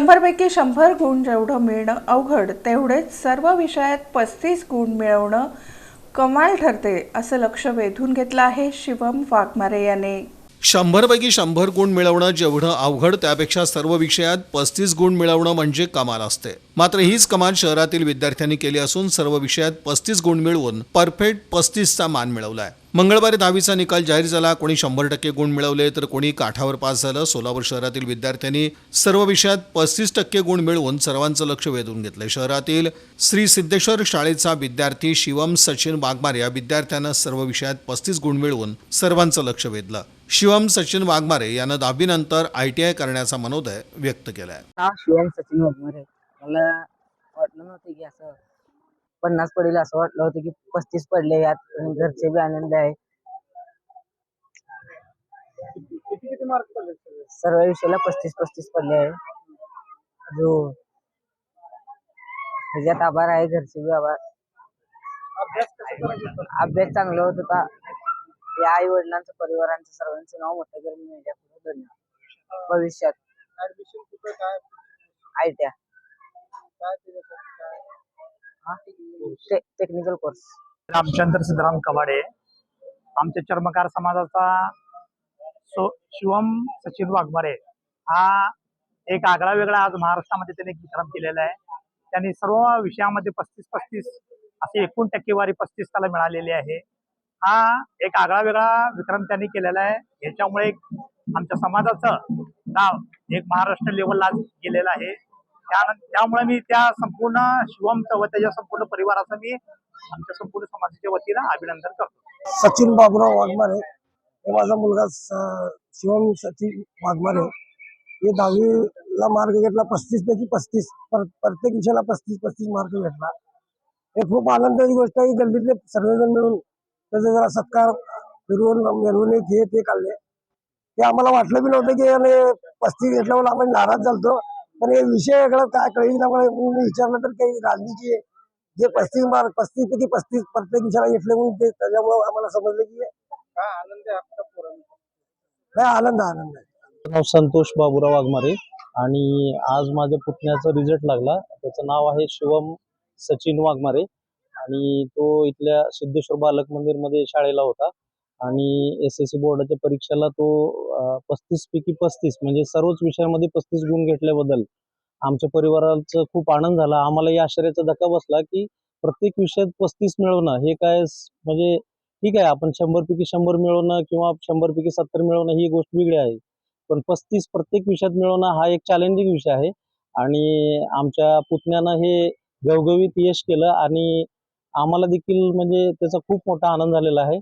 शंभरपैकी शंभर गुण जेवढं मिळणं अवघड तेवढेच सर्व विषयात पस्तीस गुण मिळवणं कमाल ठरते असं लक्ष वेधून घेतलं आहे शिवम वाघमारे याने. शंभरपैकी शंभर गुण मिळवणं जेवढं अवघड त्यापेक्षा सर्व विषयात पस्तीस गुण मिळवणं म्हणजे कमाल असते. मात्र हीच कमाल शहरातील विद्यार्थ्यांनी केली असून सर्व विषयात पस्तीस गुण मिळवून परफेक्ट पस्तीसचा मान मिळवलाय. मंगळवारी दहावीचा निकाल जाहीर झाला. कोणी शंभर टक्के गुण मिळवले तर कोणी काठावर पास झालं. सोलापूर शहरातील विद्यार्थ्यांनी सर्व विषयात पस्तीस टक्के गुण मिळवून सर्वांचं लक्ष वेधून घेतलं शहरातील श्री सिद्धेश्वर शाळेचा विद्यार्थी शिवम सचिन वाघमारे या विद्यार्थ्यानं सर्व विषयात पस्तीस गुण मिळवून सर्वांचं लक्ष वेधलं. शिवम सचिन वाघमारे यानं दहावीनंतर आय टी आय करण्याचा मनोदय व्यक्त केलाय. शिवम सचिन वाघमारे. मला वाटलं नव्हतं की असं पन्नास पडेल असं वाटलं होतं की पस्तीस पडले यात. घरचे बी आनंद आहे. सर्व विषयाला पस्तीस पस्तीस पडले आहे. जो ह्याच्यात आभार आहे घरचे बी आभार. अभ्यास चांगला होत होता. या आई वडिलांचं परिवारांचं सर्वांचं नाव मोठं करून पुढे धन्यवाद भविष्यात. Admission technical course Ramchandra Siddharam Kawade. आमच्या चर्मकार समाजाचा सो शिवम सचिन वाघमारे हा एक आगळा वेगळा आज महाराष्ट्रामध्ये त्यांनी विक्रम केलेला आहे. त्यांनी सर्व विषयामध्ये पस्तीस पस्तीस असे एकूण टक्केवारी पस्तीस त्याला मिळालेली आहे. हा एक आगळा वेगळा विक्रम त्यांनी केलेला आहे. याच्यामुळे एक आमच्या समाजाचं नाव एक महाराष्ट्र लेवलला गेलेलं आहे. त्यामुळे मी त्या संपूर्ण शिवमचं व त्याच्या संपूर्ण परिवाराचं मी आमच्या संपूर्ण समाजाच्या वतीनं अभिनंदन करतो. सचिन बाबुराव वाघमारे हे माझा मुलगा शिवम सचिन वाघमारे. हे दहावीला मार्क घेतला पस्तीस पैकी पस्तीस पर- प्रत्येक विषयाला पस्तीस पस्तीस मार्क घेतला. हे खूप आनंदाची गोष्ट आहे गल्लीतले सर्वजण मिळून त्याचा जरा सत्कार फिरवून मिरवणूक हे ते काढले. ते आम्हाला वाटलं बी नव्हतं की याने पस्तीस घेतल्यावर आपण नाराज झालतो. पण हे विषय वेगळा काय कळी त्यामुळे मी विचारलं तर काही राजनीती आहे. जे पस्तीस मार्क पस्तीस पैकी पस्तीस प्रत्येक विषयाला घेतले म्हणून ते त्याच्यामुळे आम्हाला समजलं की काय आनंद आनंद आहे, नाव संतोष बाबुराव वाघमारे आणि आज माझ्या पुतण्याचा रिझल्ट लागला. त्याचं नाव आहे शिवम सचिन वाघमारे आणि तो इथल्या सिद्धेश्वर बालक मंदिरमध्ये शाळेला होता. आणि एस एस सी बोर्डाच्या परीक्षेला तो पस्तीस पैकी पस्तीस म्हणजे सर्वच विषयामध्ये पस्तीस गुण घेतल्याबद्दल आमच्या परिवाराचा खूप आनंद झाला. आम्हाला या आश्चर्याचा धक्का बसला की प्रत्येक विषयात पस्तीस मिळवणं हे काय म्हणजे ठीक आहे आपण शंभर पैकी शंभर मिळवणं किंवा शंभर पैकी सत्तर मिळवणं ही गोष्ट वेगळी आहे. पण पस्तीस प्रत्येक विषयात मिळवणं हा एक चॅलेंजिंग विषय आहे. आणि आमच्या पुतण्यानं हे घवघवीत यश केलं आणि आम्हाला देखील म्हणजे त्याचा खूप मोठा आनंद झालेला आहे.